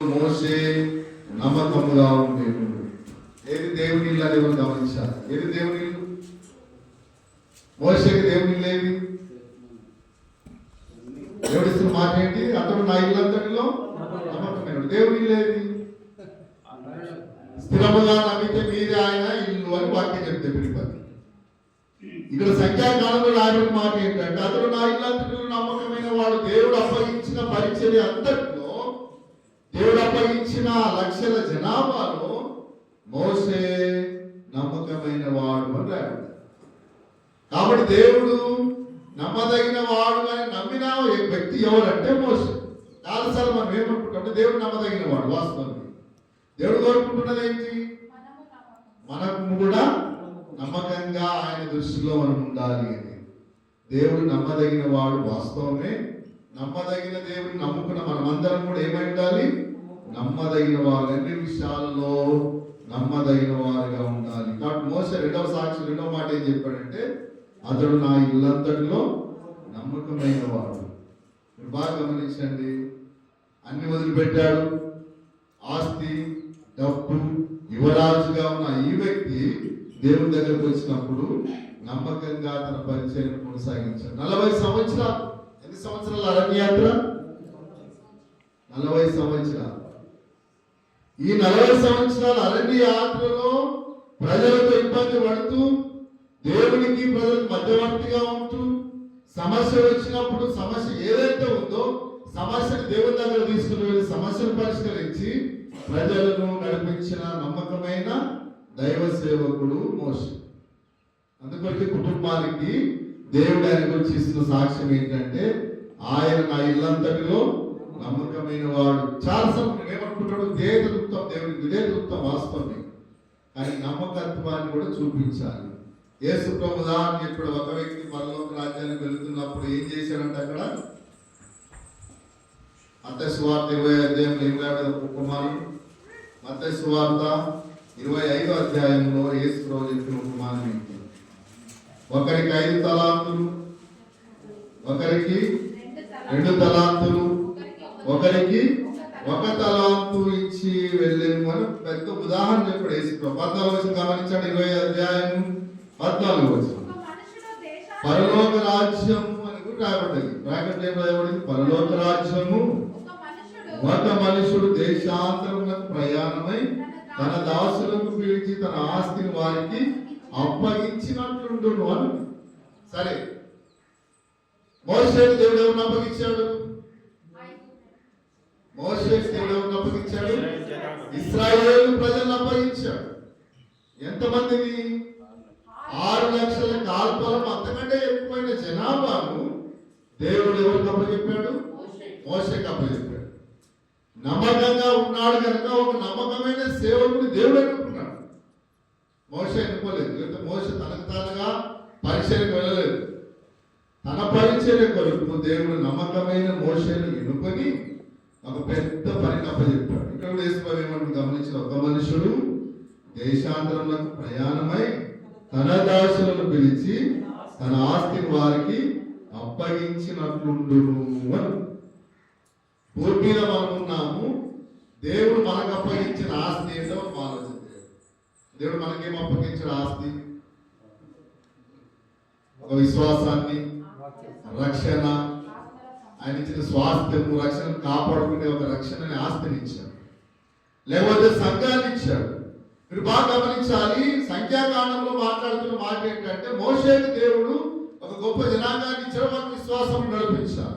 మోసే నమ్మకముగా ఉండే ఏది దేవుని ఇల్లు అని మనం గమనించాలి? ఏది దేవుని ఇల్లు? మోసేకి దేవుని ఇల్లు ఏది? దేవుడిస్తున్న మాట ఏంటి? అతడు నా ఇల్లు అంతటిలో నమ్మకమైన దేవుని ఇల్లు ఏది? స్థిరముగా నమ్మితే మీరే ఆయన ఇల్లు అని వాక్యం చెప్తే పిలిపది ఇక్కడ సంఖ్యాకాలంలో రాయబడిన మాట ఏంటంటే అతడు నా ఇల్లు అంతటిలో నమ్మకమైన వాడు. దేవుడు అప్పగించిన పరిచయం అంతటి దేవుడు అప్పగించిన లక్షల జనాభాలో మోసే నమ్మకమైన వాడు అని కాబట్టి దేవుడు నమ్మదగిన వాడు అని నమ్మిన వ్యక్తి ఎవరంటే మోసే చాలాసార్లు మనం ఏమనుకుంటాం దేవుడు నమ్మదగిన వాడు వాస్తవం దేవుడు కోరుకుంటున్నది ఏంటి? మనకు కూడా నమ్మకంగా ఆయన దృష్టిలో మనం ఉండాలి అని. దేవుడు నమ్మదగిన వాడు వాస్తవమే. నమ్మదగిన దేవుని నమ్ముకున్న మనమందరం కూడా ఏమై ఉండాలి నమ్మదగిన వారు అన్ని విషయాల్లో నమ్మదగిన వారుగా ఉండాలి. కాబట్టి మోస రెండవ సాక్షి రెండవ మాట ఏం చెప్పాడంటే అతడు నా ఇల్లంతటిలో నమ్మకమైన వాడు. మీరు బాగా గమనించండి. అన్ని వదిలిపెట్టాడు. ఆస్తి డబ్బు యువరాజుగా ఉన్న ఈ వ్యక్తి దేవుని దగ్గరకు వచ్చినప్పుడు నమ్మకంగా తన పరిచయం కొనసాగించాడు. నలభై సంవత్సరాలు ఎన్ని సంవత్సరాల అరణ్యాత్ర నలభై సంవత్సరాలు. ఈ నలభై సంవత్సరాల అరణ్య యాత్రలో ప్రజలతో ఇబ్బంది పడుతూ దేవునికి ప్రజలకు మధ్యవర్తిగా ఉంటూ సమస్య వచ్చినప్పుడు సమస్య ఏదైతే ఉందో సమస్యను దేవుని దగ్గర తీసుకుని వెళ్ళి సమస్యను పరిష్కరించి ప్రజలను నడిపించిన నమ్మకమైన దైవ సేవకుడు మోసం అందుకొరికి కుటుంబానికి దేవుడు ఆయన గురించి ఇస్తున్న సాక్ష్యం ఏంటంటే ఆయన నా ఇల్లంతటిలో నమ్మకమైన వాడు. చాలా సమయం ఏమనుకుంటాడు ఇదే దేవుని దేవునికి ఇదే వాస్తవమే. కానీ నమ్మకత్వాన్ని కూడా చూపించాలి. యేసు ప్రభు ఇప్పుడు ఒక వ్యక్తి పరలోక రాజ్యానికి వెళుతున్నప్పుడు ఏం చేశాడంటే అక్కడ మత సువార్త ఇరవై అధ్యాయంలో ఇరవై ఉపమానం. మత సువార్త ఇరవై ఐదో అధ్యాయంలో యేసు ప్రభు చెప్పిన ఉపమానం ఏంటి? ఒకరికి ఐదు తలాంతులు ఒకరికి రెండు తలాంతులు ఒకరికి ఒక తలాంతు ఇచ్చి వెళ్ళేము అని పెద్ద ఉదాహరణ చెప్పాడు వేసి పద్నాలుగు వచ్చిన గమనించండి ఇరవై అధ్యాయం పద్నాలుగు వచ్చిన పరలోక రాజ్యము అని కూడా రాబడ్డది బ్రాకెట్ ఏం రాయబడింది? పరలోక రాజ్యము ఒక మనుషుడు దేశాంతరములకు ప్రయాణమై తన దాసులకు పిలిచి తన ఆస్తిని వారికి అప్పగించినట్లుండు అని. సరే. మోసేకి దేవుడు ఎవరిని అప్పగించాడు? మోసేకి దేవుడు ఎవరిని అప్పగించాడు? ఇస్రాయేల్ ప్రజలను అప్పగించాడు. ఎంతమందిని? ఆరు లక్షల కాల్పలం అంతకంటే ఎక్కువైన జనాభాను దేవుడు ఎవరికి అప్పచెప్పాడు? మోసకి అప్పచెప్పాడు. నమ్మకంగా ఉన్నాడు కనుక ఒక నమ్మకమైన సేవకుడు దేవుడు మోస ఎన్నుకోలేదు లేకపోతే మోస తనకు తానుగా పరిచయకు వెళ్ళలేదు. తన పరిచయ కొరకు దేవుడు నమ్మకమైన మోసను ఎన్నుకొని ఒక పెద్ద పని అప్పచెప్పాడు ఇక్కడ కూడా ఏమంటే గమనించిన ఒక మనుషుడు దేశాంతరంలో ప్రయాణమై తన దాసులను పిలిచి తన ఆస్తిని వారికి అప్పగించినట్లుండును అని. భూమి మీద మనకున్నాము దేవుడు మనకు అప్పగించిన ఆస్తి ఏంటో ఆలోచన దేవుడు మనకేం అప్పగించిన ఆస్తి. ఒక విశ్వాసాన్ని రక్షణ. ఆయన ఇచ్చిన స్వాస్థ్యము రక్షణ కాపాడుకునే ఒక రక్షణ ఆస్తిని ఇచ్చాడు లేకపోతే సంఘాన్ని ఇచ్చాడు. మీరు బాగా గమనించాలి సంఖ్యాకాండంలో మాట్లాడుతున్న మాట ఏంటంటే మోషేకు దేవుడు ఒక గొప్ప జనాంగాన్ని ఇచ్చాడు మనకు విశ్వాసం నడిపించాలి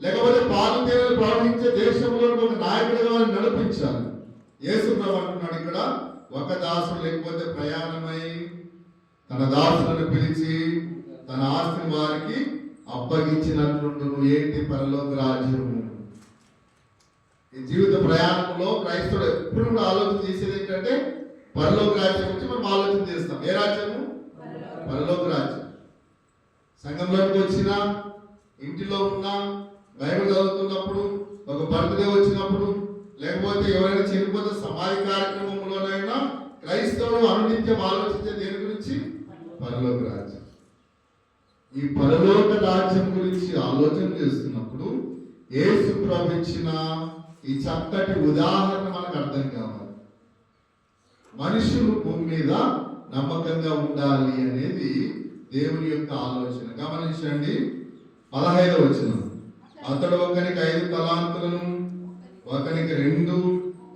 లేకపోతే పాలు తేనెలు ప్రవహించే దేశంలో ఒక నాయకుడిగా నడిపించాలి ఏసు ప్రభు అంటున్నాడు ఇక్కడ. ఒక దాసుడు లేకపోతే ప్రయాణమై తన దాసులను పిలిచి తన ఆస్తిని వారికి అప్పగించినట్లుండు ఏంటి పరలోక రాజ్యము? ఈ జీవిత ప్రయాణంలో క్రైస్తవుడు ఎప్పుడు కూడా ఆలోచన చేసేది ఏంటంటే పరలోక రాజ్యం గురించి మనం ఆలోచన చేస్తాం. ఏ రాజ్యము? పరలోక రాజ్యం. సంఘంలోకి వచ్చినా ఇంటిలో ఉన్నా బైబిల్ చదువుతున్నప్పుడు ఒక బర్త్డే వచ్చినప్పుడు లేకపోతే ఎవరైనా చనిపోతే సమాధి కార్యక్రమంలోనైనా క్రైస్తవులు అనునిత్యం ఆలోచించే దేని గురించి? పరలోక రాజ్యం. ఈ పరలోక రాజ్యం గురించి ఆలోచన చేస్తున్నప్పుడు ఏసు ప్రభు ఈ చక్కటి ఉదాహరణ మనకు అర్థం కావాలి. మనుషులు భూమి మీద నమ్మకంగా ఉండాలి అనేది దేవుని యొక్క ఆలోచన. గమనించండి. పదహైదవ వచ్చిన అతడు ఒకరికి ఐదు తలాంతులను ఒకనికి రెండు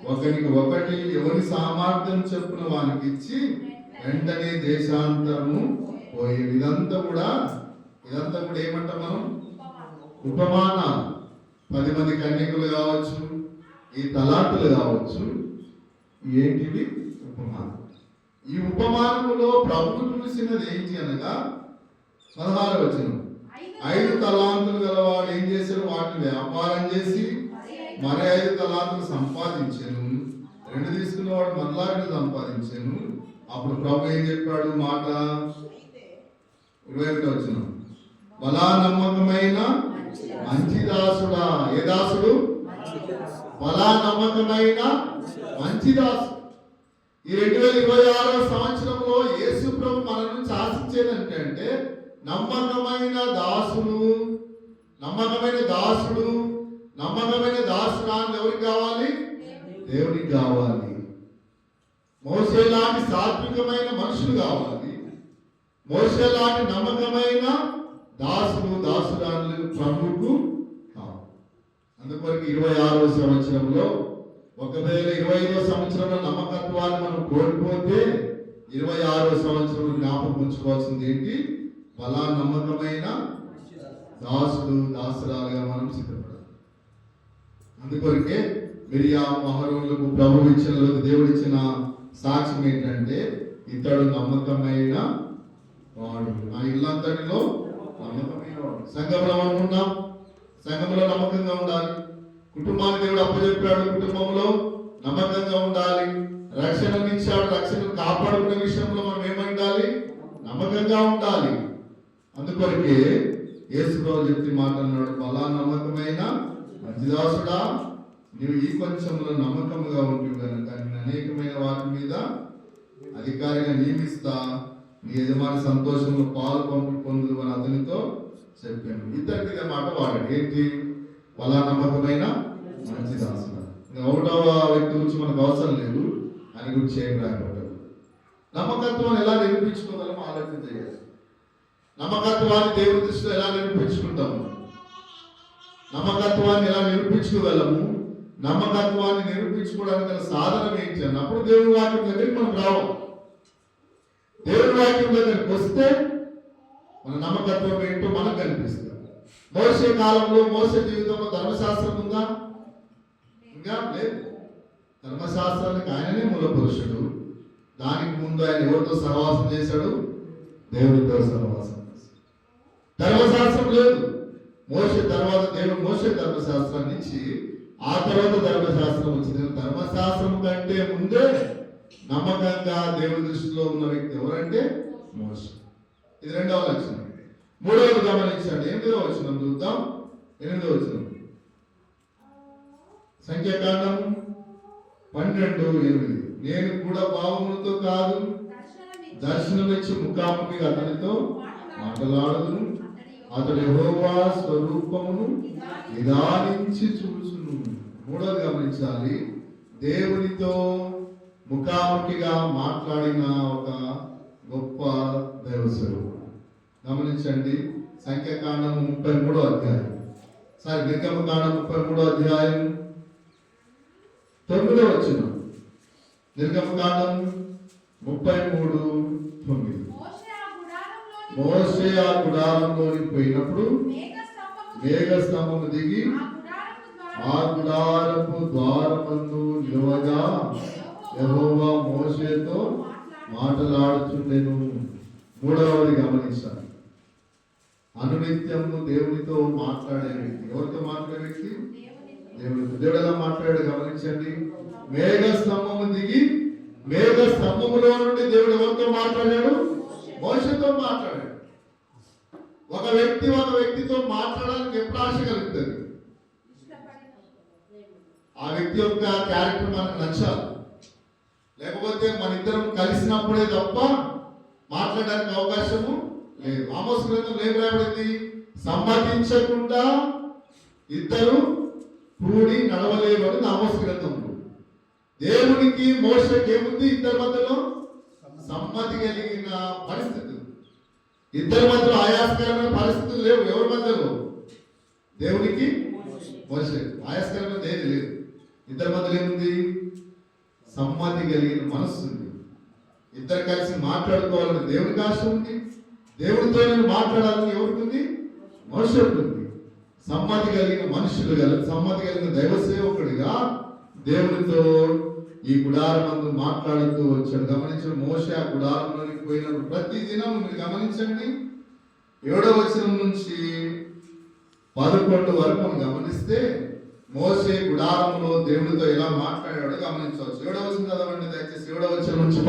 ఒకనికి ఒకటి ఎవరి సామర్థ్యం చెప్పున వానికి ఇచ్చి వెంటనే దేశాంతరము పోయి ఇదంతా కూడా ఇదంతా కూడా ఏమంటాం మనం? ఉపమాన పది మంది కన్యకులు కావచ్చు ఈ తలాంతులు కావచ్చు ఏంటివి? ఉపమానం. ఈ ఉపమానములో ప్రభు చూసినది ఏంటి అనగా పదహారు వచ్చిన ఐదు తలాంతులు గలవాడు ఏం చేశారు వాటిని వ్యాపారం చేసి మరి ఐదు తలాంతులు సంపాదించాను రెండు తీసుకున్నవాడు మరలా రెండు సంపాదించాను. అప్పుడు ప్రభు ఏం చెప్పాడు మాట? ఇరవై ఒకటి వచ్చిన బలా నమ్మకమైన మంచి దాసుడా ఏ దాసుడు? బలా నమ్మకమైన మంచి దాసుడు ఈ రెండు వేల ఇరవై ఆరో సంవత్సరంలో యేసు ప్రభు మన నుంచి ఆశించేదంటే నమ్మకమైన దాసుడు నమ్మకమైన దాసుడు నమ్మకమైన దాసుడు అని ఎవరికి కావాలి? దేవునికి. కావాలి. మోసే లాంటి సాత్వికమైన మనుషులు కావాలి. మోసే లాంటి నమ్మకమైన దాసుడు దాసురాలు ప్రభుకు కావాలి. అందుకొరకు ఇరవై ఆరో సంవత్సరంలో ఒకవేళ ఇరవై ఐదో సంవత్సరంలో నమ్మకత్వాన్ని మనం కోల్పోతే ఇరవై ఆరో సంవత్సరం జ్ఞాపకం ఉంచుకోవాల్సింది ఏంటి? బలా నమ్మకమైన దాసుడు దాసురాలుగా మనం సిద్ధపడాలి. అందుకొరకే మిరియా మహరులకు ప్రభు ఇచ్చిన దేవుడు ఇచ్చిన సాక్ష్యం ఏంటంటే ఇతడు నమ్మకమైన వాడు. నా ఇల్లంతటిలో నమ్మకమైన వాడు. సంఘంలో మనం ఉన్నాం. సంఘంలో నమ్మకంగా ఉండాలి. కుటుంబాన్ని దేవుడు అప్పచెప్పాడు. కుటుంబంలో నమ్మకంగా ఉండాలి. రక్షణ ఇచ్చాడు. రక్షణ కాపాడుకునే విషయంలో మనం ఏమండాలి? నమ్మకంగా ఉండాలి. అందుకొరకే యేసు ప్రభు చెప్తే మాట్లాడినాడు బలా నమ్మకమైన మంచిదాసుడా నీవు ఈ కొంచెంలో నమ్మకముగా ఉంటు కనుక నేను అనేకమైన వాటి మీద అధికారిగా నియమిస్తా. నీ యజమాని సంతోషంలో పాలు పంపు పొందు అని అతనితో చెప్పాను. ఇద్దరికి మాట వాడాడు. ఏంటి? వాళ్ళ నమ్మకమైన మంచిదాసుడా ఇంకా ఒకటవ వ్యక్తి గురించి మనకు అవసరం లేదు. అని గురించి ఏం రాయబడ్డదు నమ్మకత్వం ఎలా నిరూపించుకోగలమో ఆలోచన చేయాలి. నమ్మకత్వాన్ని దేవుని దృష్టిలో ఎలా నిరూపించుకుంటాము? నమ్మకత్వాన్ని ఎలా నిరూపించుకోగలము? నమ్మకత్వాన్ని నిరూపించుకోవడానికి గల సాధనం ఏంటి అన్నప్పుడు దేవుని వాక్యం దగ్గరికి మనం రావం దేవుని వాక్యం దగ్గరికి వస్తే మన నమ్మకత్వం ఏంటో మనకు కనిపిస్తుంది. మోసే కాలంలో మోస జీవితంలో ధర్మశాస్త్రం ఉందా? ఇంకా లేదు. ధర్మశాస్త్రానికి ఆయననే మూలపురుషుడు దానికి ముందు ఆయన ఎవరితో సహవాసం చేశాడు? దేవుడితో సహవాసం చేశాడు. ధర్మశాస్త్రం లేదు. మోస తర్వాత దేవుడు మోస ధర్మశాస్త్రాన్ని ఇచ్చి ఆ తర్వాత ధర్మశాస్త్రం వచ్చింది. ధర్మశాస్త్రం కంటే ముందే నమ్మకంగా దేవుడి దృష్టిలో ఉన్న వ్యక్తి ఎవరంటే మోస ఇది రెండవ లక్షణం. మూడవది గమనించండి. ఎనిమిదవ వచనం చూద్దాం. ఎనిమిదవ వచనం. సంఖ్యాకాండం పన్నెండు ఎనిమిది. నేను కూడా భావములతో కాదు దర్శనమిచ్చి ముఖాముఖిగా అతనితో మాట్లాడదును. అతడు యహోవా స్వరూపమును నిదానించి చూసును మూడోది గమనించాలి. దేవునితో ముఖాముఖిగా మాట్లాడిన ఒక గొప్ప దైవస్వరూపుడు గమనించండి. సంఖ్యాకాండం ముప్పై మూడో అధ్యాయం. సారీ నిర్గమకాండం ముప్పై మూడో అధ్యాయం తొమ్మిదో వచ్చిన నిర్గమకాండం ముప్పై మూడు తొమ్మిది. మోసే ఆ గుడారంలోకి పోయినప్పుడు మేఘ స్తంభము దిగి ఆ గుడారపు ద్వారమందు నిలవగా యహోవా మోసేతో మాటలాడుచుండెను. మూడవది గమనించాలి. అనునిత్యము దేవునితో మాట్లాడే వ్యక్తి. ఎవరితో మాట్లాడే వ్యక్తి? దేవునితో దేవుడు ఎలా మాట్లాడాడు గమనించండి. మేఘ స్తంభము దిగి మేఘ స్తంభములో నుండి దేవుడు ఎవరితో మాట్లాడాడు? మోసతో మాట్లాడాడు. ఒక వ్యక్తి ఒక వ్యక్తితో మాట్లాడడానికి ఎప్పుడు ఆశ కలుగుతుంది? ఆ వ్యక్తి యొక్క క్యారెక్టర్ మనకు నచ్చాలి. లేకపోతే మన ఇద్దరం కలిసినప్పుడే తప్ప మాట్లాడడానికి అవకాశము లేదు. ఆమోస్ గ్రంథం ఏం రాబడింది సమ్మతించకుండా ఇద్దరు కూడి నడవలేవు అని ఆమోస్ గ్రంథంలో దేవునికి మోసకి ఏముంది ఇద్దరి మధ్యలో? సమ్మతి కలిగిన పరిస్థితులు ఇద్దరి మధ్యలో ఆయాస్కరమైన పరిస్థితులు లేవు ఎవరి మధ్యలో దేవునికి మోసే. ఆయాస్కరమైన ఏది లేదు. ఇద్దరి మధ్యలో ఏముంది? సమ్మతి కలిగిన మనస్సు ఉంది. ఇద్దరు కలిసి మాట్లాడుకోవాలని దేవునికి ఆశ ఉంది. దేవుడితో నేను మాట్లాడాలని ఎవరికి ఉంది? మనుషులకు ఉంది. సమ్మతి కలిగిన మనుషులు కలిగి సమ్మతి కలిగిన దైవ సేవకుడిగా దేవునితో ఈ గుడారమందు మాట్లాడుతూ వచ్చాడు. గమనించిన మోస ఆ గుడారంలోనికి పోయినప్పుడు ప్రతి దినం మీరు గమనించండి. ఏడో వచనం నుంచి పదకొండు వరకు మనం గమనిస్తే మోసే గుడారంలో దేవుడితో ఎలా మాట్లాడాడో గమనించవచ్చు. ఏడవ కదవండి చదవండి దయచేసి. ఏడవ నుంచి